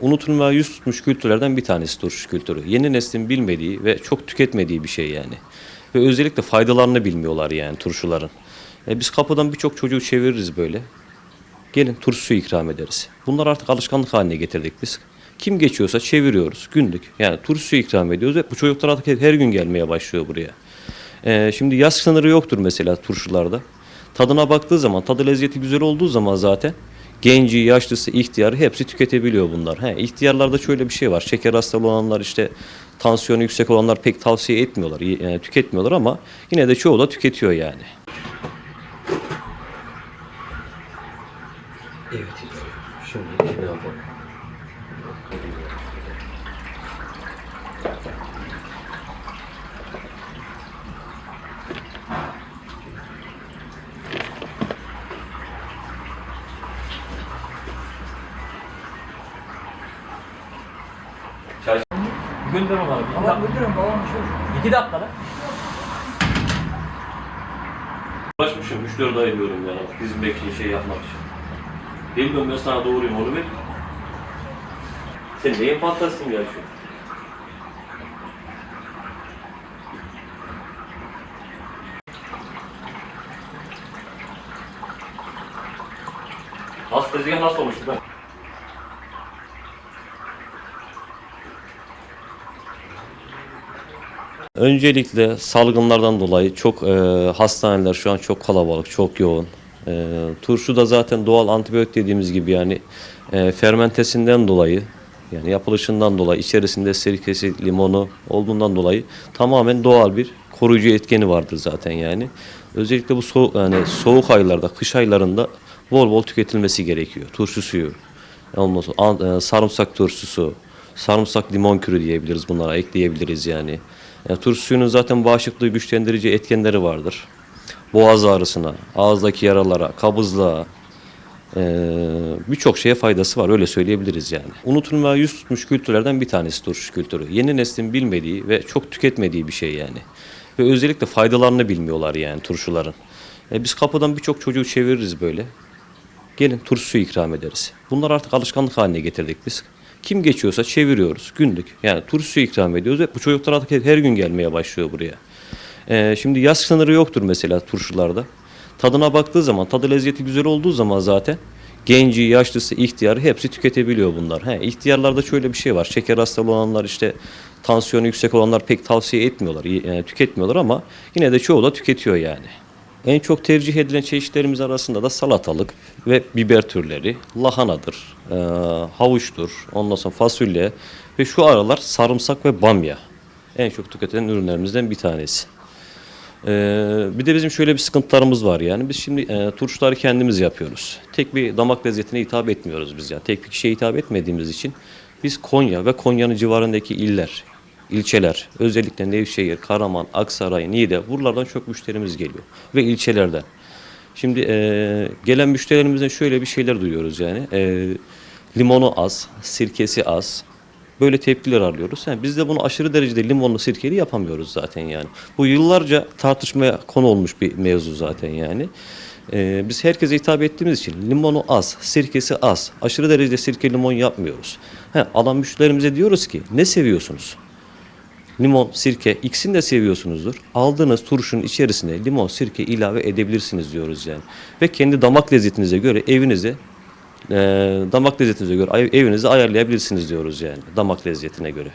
Unutulmaya yüz tutmuş kültürlerden bir tanesi turşu kültürü. Yeni neslin bilmediği ve çok tüketmediği bir şey yani. Ve özellikle faydalarını bilmiyorlar yani turşuların. E biz kapıdan birçok çocuğu çeviririz böyle. Gelin turşu ikram ederiz. Bunlar artık alışkanlık haline getirdik biz. Kim geçiyorsa çeviriyoruz günlük. Yani turşu ikram ediyoruz ve bu çocuklar artık her gün gelmeye başlıyor buraya. E, şimdi yaz sınırı yoktur mesela turşularda. Tadına baktığı zaman, tadı lezzeti güzel olduğu zaman zaten genci, yaşlısı, ihtiyarı hepsi tüketebiliyor bunlar. He, ihtiyarlarda şöyle bir şey var. Şeker hastalığı olanlar işte tansiyonu yüksek olanlar pek tavsiye etmiyorlar, yani tüketmiyorlar ama yine de çoğu da tüketiyor yani. Evet. Şimdi Gönder onları. Bir Ama dakika. müdürüm babam şu. İki dakikada. Uğraşmışım 3-4 ay diyorum yani bizim bekçinin şey yapmak için. Bilmiyorum ben sana doğruyum onu ver. Sen neyin fantastin ya şu? Nasıl tezgah nasıl olmuş ben? Öncelikle salgınlardan dolayı çok e, hastaneler şu an çok kalabalık, çok yoğun. E, turşu da zaten doğal antibiyotik dediğimiz gibi yani e, fermentesinden dolayı yani yapılışından dolayı içerisinde sirkesi, limonu olduğundan dolayı tamamen doğal bir koruyucu etkeni vardır zaten yani. Özellikle bu soğuk yani soğuk aylarda, kış aylarında bol bol tüketilmesi gerekiyor. Turşu suyu, ondan e, sarımsak turşusu, sarımsak limon kürü diyebiliriz bunlara ekleyebiliriz yani. Yani turşu suyunun zaten bağışıklığı güçlendirici etkenleri vardır. Boğaz ağrısına, ağızdaki yaralara, kabızlığa, e, birçok şeye faydası var öyle söyleyebiliriz yani. Unutulmaya yüz tutmuş kültürlerden bir tanesi turşu kültürü. Yeni neslin bilmediği ve çok tüketmediği bir şey yani. Ve özellikle faydalarını bilmiyorlar yani turşuların. E, biz kapıdan birçok çocuğu çeviririz böyle. Gelin turşu ikram ederiz. Bunlar artık alışkanlık haline getirdik biz. Kim geçiyorsa çeviriyoruz günlük. Yani turşu ikram ediyoruz ve bu çocuklar artık her gün gelmeye başlıyor buraya. Ee, şimdi yaz sınırı yoktur mesela turşularda. Tadına baktığı zaman, tadı lezzeti güzel olduğu zaman zaten genci, yaşlısı, ihtiyarı hepsi tüketebiliyor bunlar. He, ihtiyarlarda şöyle bir şey var. Şeker hastalığı olanlar işte tansiyonu yüksek olanlar pek tavsiye etmiyorlar, yani tüketmiyorlar ama yine de çoğu da tüketiyor yani. En çok tercih edilen çeşitlerimiz arasında da salatalık ve biber türleri, lahanadır, e, havuçtur, ondan sonra fasulye ve şu aralar sarımsak ve bamya. En çok tüketilen ürünlerimizden bir tanesi. Ee, bir de bizim şöyle bir sıkıntılarımız var yani. Biz şimdi e, turşuları kendimiz yapıyoruz. Tek bir damak lezzetine hitap etmiyoruz biz yani. Tek bir kişiye hitap etmediğimiz için biz Konya ve Konya'nın civarındaki iller, ilçeler, özellikle Nevşehir, Karaman, Aksaray, Niğde buralardan çok müşterimiz geliyor ve ilçelerden. Şimdi e, gelen müşterilerimizden şöyle bir şeyler duyuyoruz yani. E, limonu az, sirkesi az. Böyle tepkiler alıyoruz. Yani biz de bunu aşırı derecede limonlu sirkeli yapamıyoruz zaten yani. Bu yıllarca tartışmaya konu olmuş bir mevzu zaten yani. E, biz herkese hitap ettiğimiz için limonu az, sirkesi az. Aşırı derecede sirke limon yapmıyoruz. He, alan müşterilerimize diyoruz ki ne seviyorsunuz? Limon, sirke ikisini de seviyorsunuzdur. Aldığınız turşunun içerisine limon, sirke ilave edebilirsiniz diyoruz yani. Ve kendi damak lezzetinize göre evinize e, damak lezzetinize göre evinizi ayarlayabilirsiniz diyoruz yani damak lezzetine göre.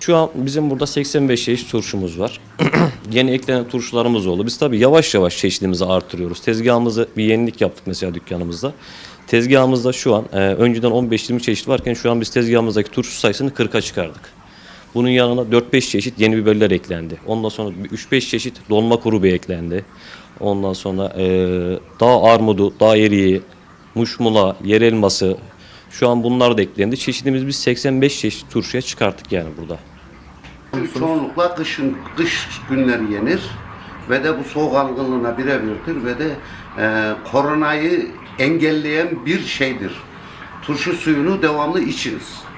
Şu an bizim burada 85 çeşit turşumuz var. Yeni eklenen turşularımız oldu. Biz tabii yavaş yavaş çeşitliliğimizi artırıyoruz. Tezgahımızı bir yenilik yaptık mesela dükkanımızda. Tezgahımızda şu an e, önceden 15-20 çeşit varken şu an biz tezgahımızdaki turşu sayısını 40'a çıkardık. Bunun yanına 4-5 çeşit yeni biberler eklendi. Ondan sonra 3-5 çeşit dolma kuru bir eklendi. Ondan sonra e, dağ armudu, dağ eriği, muşmula, yer elması. Şu an bunlar da eklendi. Çeşidimiz biz 85 çeşit turşuya çıkarttık yani burada. Çoğunlukla kışın kış günleri yenir ve de bu soğuk algınlığına birebirdir ve de e, koronayı engelleyen bir şeydir. Turşu suyunu devamlı içiniz.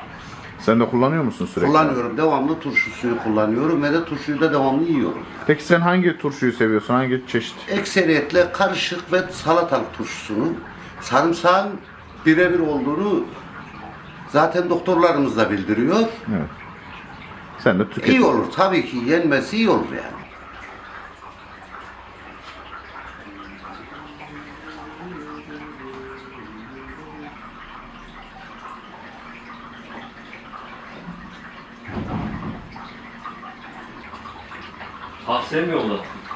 Sen de kullanıyor musun sürekli? Kullanıyorum, devamlı turşu suyu kullanıyorum ve de turşuyu da devamlı yiyorum. Peki sen hangi turşuyu seviyorsun? Hangi çeşit? Ekseriyetle karışık ve salatalık turşusunu, sarımsağın birebir olduğunu Zaten doktorlarımız da bildiriyor. Evet. Sen de tüket. İyi olur tabii ki yenmesi iyi olur yani. Ah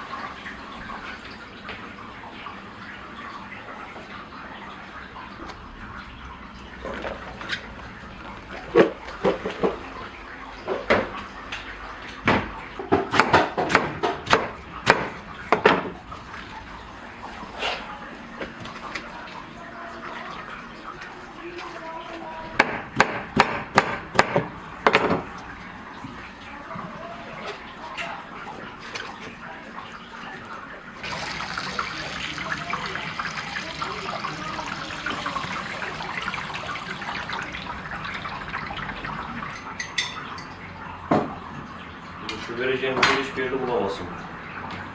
sevmiyor mu? Şu vereceğim hiçbir yerde bulamazsın.